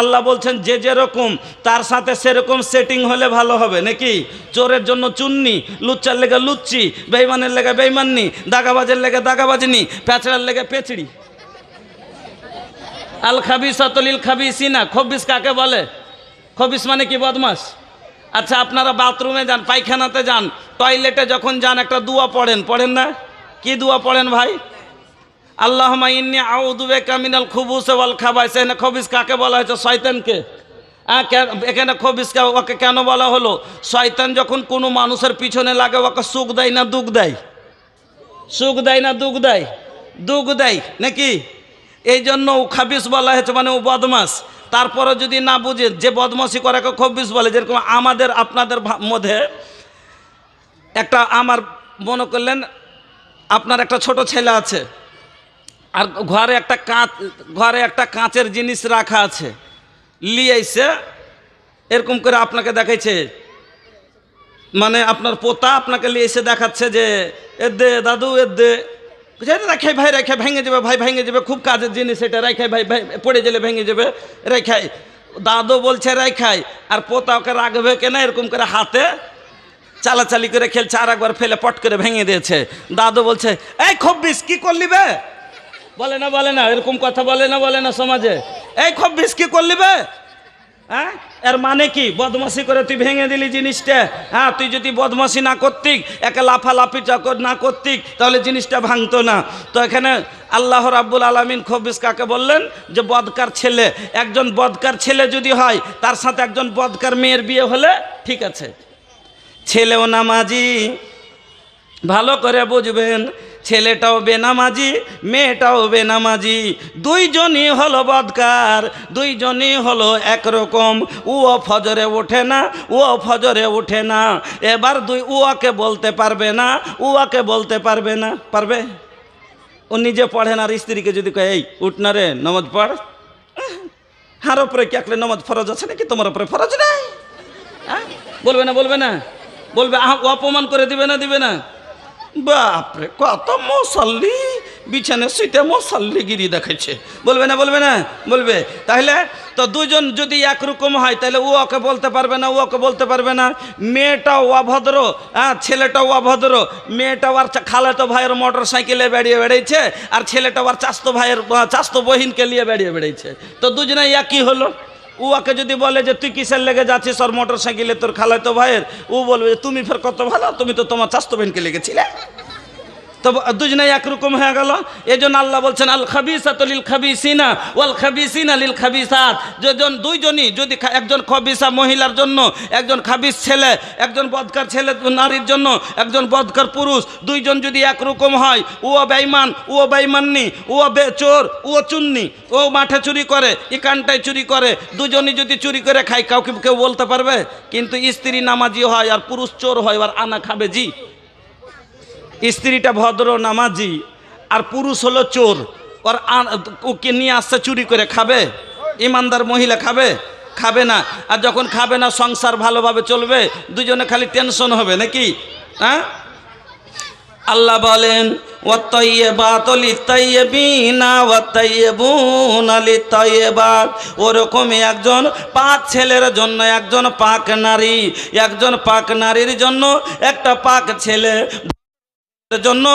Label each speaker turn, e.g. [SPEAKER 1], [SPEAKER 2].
[SPEAKER 1] আল্লাহ বলছেন, যে যেরকম, তার সাথে সেরকম সেটিং হলে ভালো হবে। নাকি? চোরের জন্য চুন্নি, লুচ্চার লেগে লুচ্চি, বেইমানের লেগে বেইমাননি, দাগাবাজের লেগে দাগাবাজনি পেঁচড়ার লেগে পেঁচড়ি আল খাবিস অতলিল খাবিসিনা, খবিস কাকে বলে? খবিস মানে কি বদমাস আচ্ছা আপনারা বাথরুমে যান, পায়খানাতে যান, টয়লেটে যখন যান, একটা দুয়া পড়েন পড়েন না? কি দুয়া পড়েন ভাই? আল্লাহ ইন্নি আউদুবে কামিনাল খুবুস ওয়াল খাবাইস। এখানে খবিস কাকে বলা হয়েছে? শয়তানকে। এখানে খবিসকে ওকে কেন বলা হলো? শয়তান যখন কোনো মানুষের পিছনে লাগে, ওকে সুখ দেয় না দুঃখ দেয়? সুখ দেয় না দুঃখ দেয়? দুঃখ দেয় নাকি? এই জন্য ও খাবিস বলা হয়েছে মানে ও বদমাস। তারপরে যদি না বুঝে, যে বদমাসি করে, ওকে খবিস বলে। যেরকম আমাদের, আপনাদের মধ্যে একটা আমার মনে করলেন, আপনার একটা ছোট ছেলে আছে। আর ঘরে একটা কাঁচ, ঘরে একটা কাঁচের জিনিস রাখা আছে। লিয়ে এসে এরকম করে আপনাকে দেখাইছে। মানে আপনার পোতা আপনাকে নিয়ে এসে দেখাচ্ছে যে, এ দে দাদু, এ দে। "আরে ভাই রেখে ভেঙে যাবে, ভাই ভেঙে যাবে, খুব কাজের জিনিস এটা। রেখাই ভাই ভাই পড়ে গেলে ভেঙে যাবে। রেখাই, দাদু বলছে রেখাই, আর পোতা ওকে রাখবে কেনা? এরকম করে হাতে চালাচালি করে খেলছে, আর একবার ফেলে পট করে ভেঙে দিয়েছে। দাদু বলছে, এই খব্বিস, কি করলি বে? বলে না বলে না, এরকম কথা বলে না বলে না সমাজে। এই খব্বিস বিস্কি করলি বে? হ্যাঁ? এর মানে কি? বদমাসি করে তুই ভেঙে দিলি জিনিসটা। হ্যাঁ তুই যদি বদমাসি না করতিক, একে লাফালাফি চকর না করতিক, তাহলে জিনিসটা ভাঙতো না। তো এখানে আল্লাহ রাব্বুল আলমিন খবিস কাকে বললেন? যে বদকার ছেলে। একজন বদকার ছেলে যদি হয়, তার সাথে একজন বদকার মেয়ের বিয়ে হলে ঠিক আছে। ছেলেও নামাজি, ভালো করে বুঝবেন। ছেলেটাও বেনামাজি, মেয়েটাও বেনামাজি। দুইজনই হলো বদকার, দুইজনই হলো একরকম। ও ফজরে ওঠে না ও ফজরে ওঠে না। এবার দুই উয়াকে বলতে পারবে না উয়াকে বলতে পারবে না। পারবে? ও নিজে পড়ে না, আর স্ত্রীকে যদি কয়, এই, উঠ না রে, নমাজ পড়। হার ওপরে কি একলে নমাজ ফরজ আছে নাকি? তোমার ওপরে ফরজ নাই? বলবে না বলবে না। বলবে অপমান করে দিবে না দিবে না। বাপরে, কত মশাল্লি বিছানে শুইতে মশাল্লিগিরি দেখেছে বলবে না বলবে না, বলবে। তাহলে তো দুজন যদি একরকম হয়, তাহলে ও ওকে বলতে পারবে না, ও ওকে বলতে পারবে না। মেয়েটাও অভদ্র হ্যাঁ ছেলেটাও অভদ্র। মেয়েটাও আর খালাতো ভাইয়ের মোটর সাইকেলে বেরিয়ে বেড়েছে আর ছেলেটাও আর চাস্তো ভাইয়ের চাস্তো বহিনকে নিয়ে বেরিয়ে বেড়েছে তো দুজনে একই হলো। ওকে যদি বলে যে তুই কিসের লেগে যাচ্ছিস ওর মোটর সাইকেলে তোর খালাতো ভাইয়ের, ও বলবে তুমি ফের কত ভালো, তুমি তো তোমার চাস্তো লেগেছিলে। তো দুজনে একরকম হয়ে গেল। এই জন্য আল্লাহ বলছেন, আল খাবিসাত লিল খাবিসিনা ওয়াল খাবিসিনা লিল খাবিসাত। যেজন দুইজনই যদি একজন খবিসা মহিলার জন্য, একজন খাবিস ছেলে, একজন বদকার ছেলে নারীর জন্য, একজন বদকার পুরুষ, দুইজন যদি একরকম হয় ও বেঈমান ও বেঈমাননি ও বে চোর ও চুন্নি, ও মাঠে চুরি করে এখানটায় চুরি করে, দুজনই যদি চুরি করে খায়, কাউকে কেউ বলতে পারবে? কিন্তু স্ত্রী নামাজি হয় আর পুরুষ চোর হয় আর আনা খাবে জি। স্ত্রীটা ভদ্র, নামাজি, আর পুরুষ হলো চোর। ওর ওকে নিয়ে আসছে, চুরি করে খাবে। ইমানদার মহিলা খাবে? খাবে না। আর যখন খাবে না, সংসার ভালোভাবে চলবে, দুজনে খালি টেনশন হবে, নাকি? হ্যাঁ? আল্লাহ বলেন ওরকমই একজন পাক ছেলের জন্য একজন পাক নারী। একজন পাক নারীর জন্য একটা পাক ছেলে জন্য